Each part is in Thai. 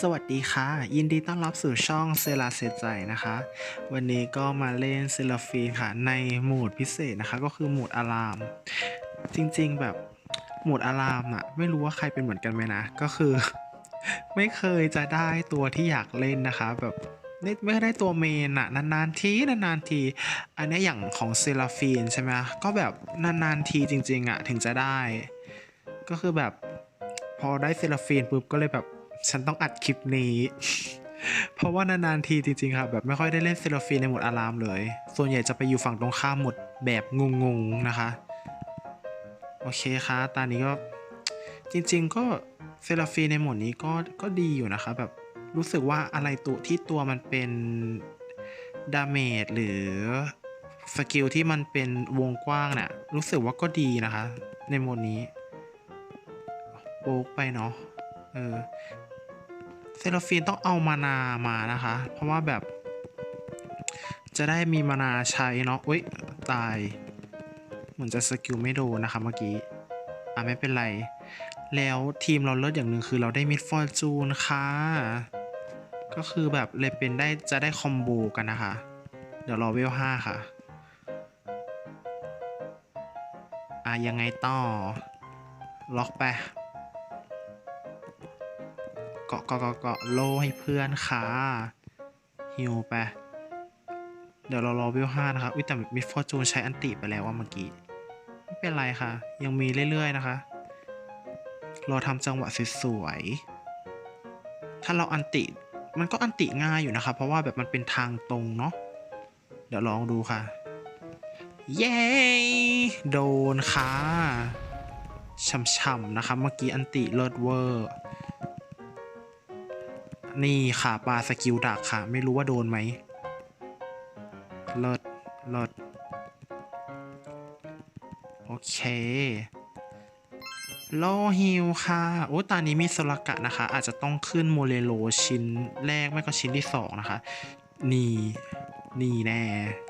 สวัสดีค่ะ ยินดีต้อนรับสู่ช่องเซลาเซใจนะคะ วันนี้ก็มาเล่นเซลฟีนค่ะในโหมดพิเศษนะคะ ก็คือโหมดอะลาม จริงๆแบบโหมดอะลามอะไม่รู้ว่าใครเป็นเหมือนกันไหมนะ ก็คือ ไม่เคยจะได้ตัวที่อยากเล่นนะคะแบบ ไม่ไม่ได้ตัวเมนอะนานๆทีนานๆที อันนี้อย่างของเซลาฟีนใช่ไหมก็แบบนานๆทีจริง ๆอะถึงจะได้ ก็คือแบบพอได้เซลาฟีนปุ๊บก็เลยแบบฉันต้องอัดคลิปนี้ เพราะว่านานๆทีจริงๆค่ะแบบไม่ค่อยได้เล่นเซลาฟีนในหมดอารามเลย ส่วนใหญ่จะไปอยู่ฝั่งตรงข้ามหมดแบบงงๆนะคะ โอเคค่ะตอนนี้ก็จริงๆก็เซลาฟีนในหมดนี้ก็ก็ดีอยู่นะคะแบบ รู้สึกว่าอะไรตัวที่ตัวมันเป็นดาเมจหรือสกิลที่มันเป็นวงกว้างเนี่ยรู้สึกว่าก็ดีนะคะ ในโหมดนี้โป๊กไปเนาะเออเซลฟีนต้องเอามานามานะคะ เพราะว่าแบบ จะได้มีมานาใช้เนาะอุ้ยตาย เหมือนจะสกิลไม่โดนนะคะเมื่อกี้ อะไม่เป็นไร แล้วทีมเราเลิศอย่างหนึ่งคือเราได้มิดฟอร์จูนค่ะ ก็คือแบบเลยเป็นได้จะได้คอมโบกันนะคะ เดี๋ยวรอเวลห้าค่ะ อะยังไงต่อ ล็อกไปเกาะเกาะเกาะเกาะโลให้เพื่อนค่ะฮิวไป เดี๋ยวเรารอวิวห้านะคะ อุ้ยแต่มิฟอร์จูนใช้อันติไปแล้วว่าเมื่อกี้ ไม่เป็นไรค่ะ ยังมีเรื่อย ๆ นะคะ รอทำจังหวะสวยๆถ้าเราอันติ มันก็อันติง่ายอยู่นะคะเพราะว่าแบบมันเป็นทางตรงเนาะเดี๋ยวลองดูค่ะ เย้ โดนค่ะช่ำๆนะคะเมื่อกี้อันติเลิศเวอร์ นี่ค่ะปลาสกิลดักค่ะ ไม่รู้ว่าโดนไหม เลิศเลิศโอเค โลฮิลค่ะ โอ้ตอนนี้มีโซลกะนะคะ อาจจะต้องขึ้นโมเลโลชิ้นแรก ไม่ก็ชิ้นที่สองนะคะ นี่ นี่แน่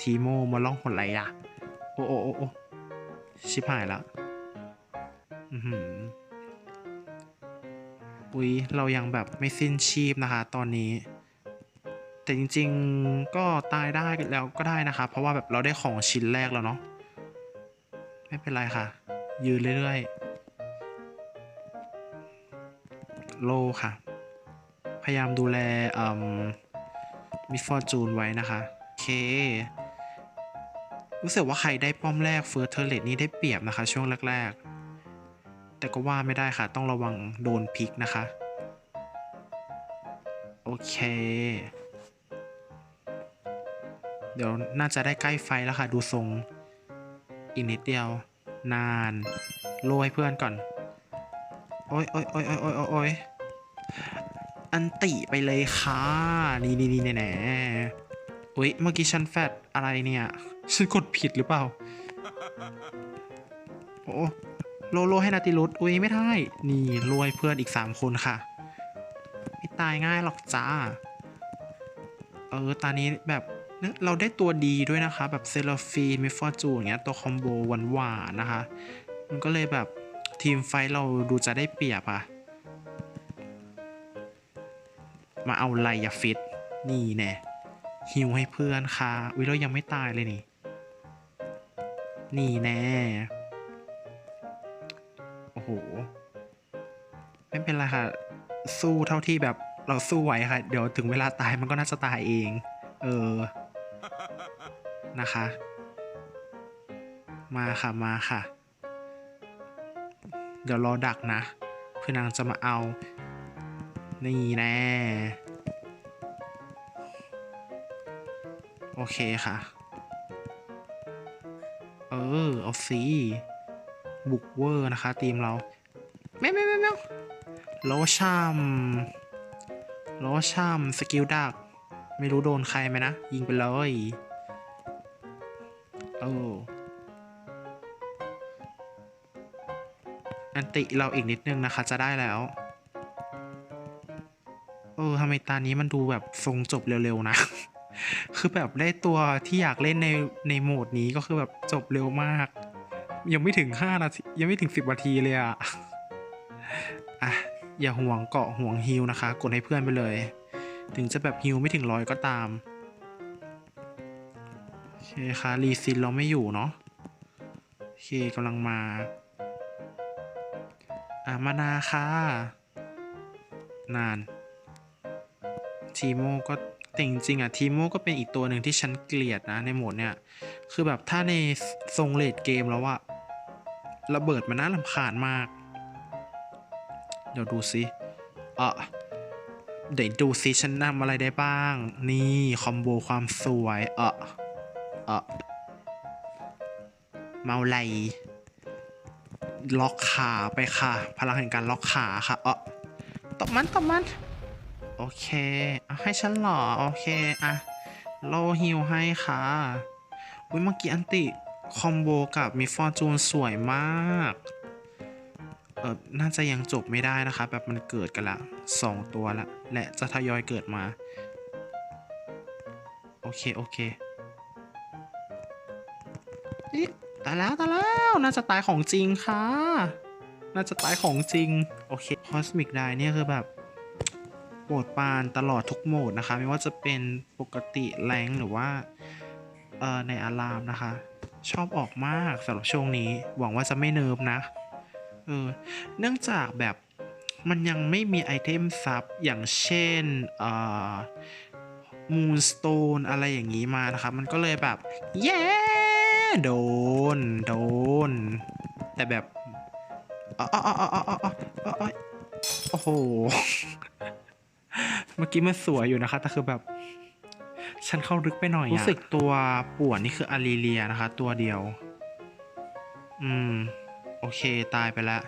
ทีโมมาล่องหนไรอะโอ้โอ้โอ้ชิบหายแล้วอือหืออุ๊ย เรายังแบบไม่สิ้นชีพนะคะ ตอนนี้ แต่จริง ๆ ก็ตายได้แล้วก็ได้นะคะ เพราะว่าแบบเราได้ของชิ้นแรกแล้วเนาะ ไม่เป็นไรค่ะ ยืนเรื่อยๆ โลค่ะ พยายามดูแลมิฟอร์จูนไว้นะคะเครู้สึกว่าใครได้ป้อมแรกเฟิร์สเทอร์เลตนี้ได้เปรียบนะคะ ช่วงแรก ๆ แต่ก็ว่าไม่ได้ค่ะ ต้องระวังโดนพลิกนะคะ โอเค เดี๋ยวน่าจะได้ใกล้ไฟแล้วค่ะ ดูทรง อีกนิดเดียว นาน โรยเพื่อนก่อน โอ้ยโอ้ยโอ้ยโอ้ยโอ้ยโอ้ยอ้ยอันติไปเลยค่ะ นี่นี่นี่แน่อุ้ยเมื่อกี้ฉันแฟดอะไรเนี่ย ฉันกดผิดหรือเปล่า โอ้โลโลให้นาติรุตอุ้ยไม่ได้ นี่รวยเพื่อนอีก3คนค่ะ ไม่ตายง่ายหรอกจ้า เออ ตอนนี้แบบเนี่ยเราได้ตัวดีด้วยนะคะ แบบเซลฟีมิฟอร์จูอย่างเงี้ย ตัวคอมโบหวานๆนะคะ มันก็เลยแบบ ทีมไฟเราดูจะได้เปรียบอะมาเอาไลยาฟิต นี่แน่ฮิวให้เพื่อนค่ะอุ้ยเรายังไม่ตายเลยนี่ นี่แน่ โอ้โห ไม่เป็นไรค่ะ สู้เท่าที่แบบเราสู้ไหวค่ะ เดี๋ยวถึงเวลาตายมันก็น่าจะตายเอง เออ นะคะ มาค่ะ มาค่ะ เดี๋ยวรอดักนะ เพื่อนางจะมาเอา นี่แน่โอเคค่ะ เออ เอาสิบุกเวอร์นะคะทีมเราแมวแมวแมวแมวโลชัมโลชัมสกิลดัก ไม่รู้โดนใครไหมนะ ยิงไปเลยโอ้อั ติเราอีกนิดนึงนะคะ จะได้แล้ว เออทำไมตานี้มันดูแบบทรงจบเร็วๆนะ คือแบบได้ตัวที่อยากเล่นในในโหมดนี้ก็คือแบบจบเร็วมาก ยังไม่ถึง5นาทียังไม่ถึง 10นาทีเลยอะอะอย่าห่วงเกาะห่วงฮิลนะคะ กดให้เพื่อนไปเลย ถึงจะแบบฮิลไม่ถึงร้อยก็ตามโอเคค่ะรีซินเราไม่อยู่เนาะโอเคกำลังมา อะมานาค่ะ นาน ทีโมก็แต่จริงๆอะทีโมก็เป็นอีกตัวหนึ่งที่ฉันเกลียดนะในโหมดเนี่ย คือแบบถ้าในทรงเลดเกมแล้วอะระเบิดมันน่าลำคาญมาก เดี๋ยวดูสิเออเดี๋ยวดูสิฉันนำอะไรได้บ้าง นี่คอมโบความสวย เออเออเมาไหล ล็อกขาไปค่ะ พลังแห่งการล็อกขาค่ะเออตบมันตบมัน โอเคเอาให้ฉันหรอ โอเคอะโลฮิวให้ค่ะอุ้ยเมื่อกี้อันติ คอมโบกับมิฟอร์จูนสวยมากเออน่าจะยังจบไม่ได้นะคะ แบบมันเกิดกันละสองตัวละ และจะทยอยเกิดมา โอเค โอเคอ ตายแล้วตายแล้วน่าจะตายของจริงค่ะ น่าจะตายของจริง โอเคคอสมิกไดเนี่ยคือแบบโปรดปานตลอดทุกโหมดนะคะ ไม่ว่าจะเป็นปกติแรงหรือว่าเอ่อในอารามนะคะ ชอบออกมากสำหรับช่วงนี้ หวังว่าจะไม่เนิร์ฟนะเออเนื่องจากแบบมันยังไม่มีไอเทมซับอย่างเช่นเอ่อมูนสโตนอะไรอย่างนี้มานะคะ มันก็เลยแบบ เย้ โดน โดน แต่แบบอ๋ออ๋ออ๋ออ๋ออ๋ออ๋อโอ้โห เมื่อกี้มันสวยอยู่นะคะ แต่คือแบบ ฉันเข้าลึกไปหน่อยรู้สึกตัวปวนนี่คืออารีเลียนะคะ ตัวเดียว อืม โอเคตายไปแล้ว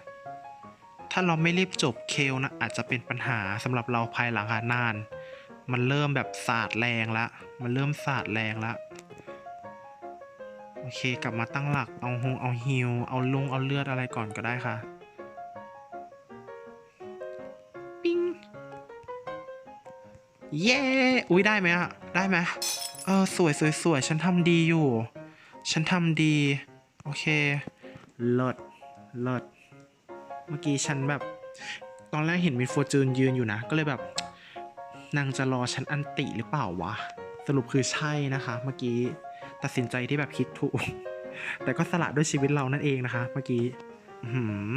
ถ้าเราไม่รีบจบเคลนะ อาจจะเป็นปัญหาสำหรับเราภายหลังค่ะนาน มันเริ่มแบบสาดแรงละ มันเริ่มสาดแรงละ โอเค กลับมาตั้งหลัก เอาฮงเอาฮิว เอาลุงเอาเลือดอะไรก่อนก็ได้ค่ะ ปิ้ง เย้ อุ้ยได้ไหมอะได้ไหมเออ สวยสวยสวยฉันทำดีอยู่ ฉันทำดี โอเค เลิศ เลิศ เมื่อกี้ฉันแบบ ตอนแรกเห็นมีโฟจูนยืนอยู่นะ ก็เลยแบบ นางจะรอฉันอันติหรือเปล่าวะ สรุปคือใช่นะคะ เมื่อกี้ ตัดสินใจที่แบบคิดถูก แต่ก็สละด้วยชีวิตเรานั่นเองนะคะ เมื่อกี้หือ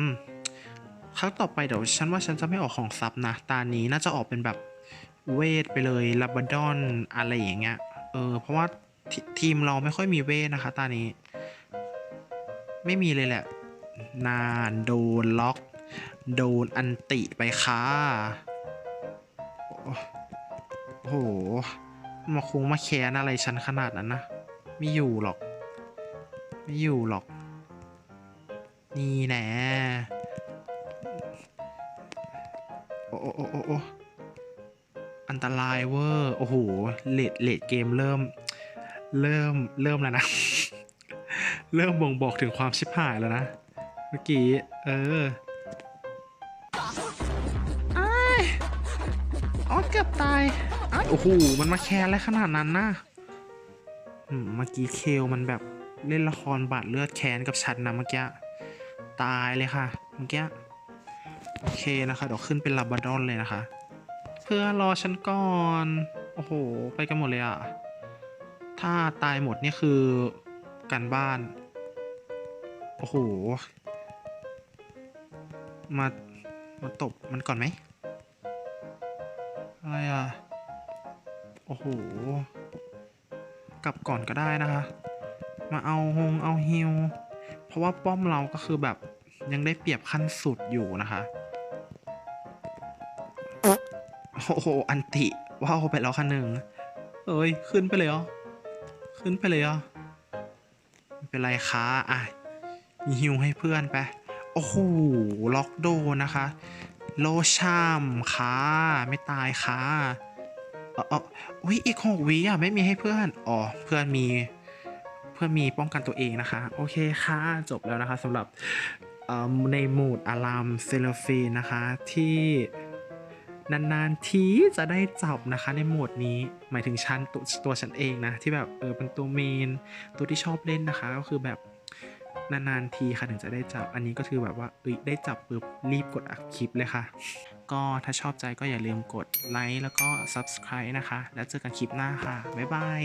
ครั้งต่อไปเดี๋ยวฉันว่าฉันจะไม่ออกของซับนะ ตานี้น่าจะออกเป็นแบบเวทไปเลยลาบดอนอะไรอย่างเงี้ย เออ เพราะว่าททีมเราไม่ค่อยมีเวทนะคะ ตานี้ ไม่มีเลยแหละ นานโดนล็อก โดนอันติไปค่ะโอ้โหมาคงมาแค้นอะไรฉันขนาดนั้นนะ ไม่อยู่หรอก ไม่อยู่หรอก นี่แน่โอ้โอ้โอ้โอ้โอ้อันตรายเวอร์ โอ้โห เลดเลดเกมเริ่ม เริ่ม เริ่มแล้วนะ เริ่มบ่งบอกถึงความชิบหายแล้วนะ เมื่อกี้ เอออ้ายอ๋อเกือบตายอ้าย โอ้โห มันมาแคร์อะไรขนาดนั้นนะอืม เมื่อกี้เคลมันแบบเล่นละครบาดเลือดแค้นกับฉันนะเมื่อกี้ ตายเลยค่ะ เมื่อกี้ โอเคนะคะเดี๋ยวขึ้นเป็นลาบราดอนเลยนะคะ เพื่อรอฉันก่อน โอ้โห ไปกันหมดเลยอะถ้าตายหมดนี่คือการบ้าน โอ้โห มา มาตบมันก่อนไหมอะไรอะโอ้โห กลับก่อนก็ได้นะคะ มาเอาฮงเอาฮิวเพราะว่าป้อมเราก็คือแบบยังได้เปรียบขั้นสุดอยู่นะคะโอ้โหอันติว้าวไปแล้วคันหนึ่งเอ้ยขึ้นไปเลยเหรอขึ้นไปเลยเหรอไม่เป็นไรคะอะมีฮิวให้เพื่อนไปโอ้โหล็อกโดนะคะ โลชามค่ะไม่ตายค่ะ ออเอออุ้ยอีกหกวิอะไม่มีให้เพื่อน อ๋อ เพื่อนมี เพื่อนมีป้องกันตัวเองนะคะ โอเคค่ะ จบแล้วนะคะสำหรับในโหมดอารามเซลฟีนนะคะที่นานๆทีจะได้จับนะคะในโหมดนี้หมายถึงฉันตัวตัวฉันเองนะ ที่แบบเออเป็นตัวเมน ตัวที่ชอบเล่นนะคะ ก็คือแบบนานๆทีค่ะถึงจะได้จับ อันนี้ก็คือแบบว่าเอ้ยได้จับปุ๊บรีบกดอัดคลิปเลยค่ะ ก็ถ้าชอบใจก็อย่าลืมกดไลค์แล้วก็ subscribe นะคะ แล้วเจอกันคลิปหน้าค่ะ บ๊ายบาย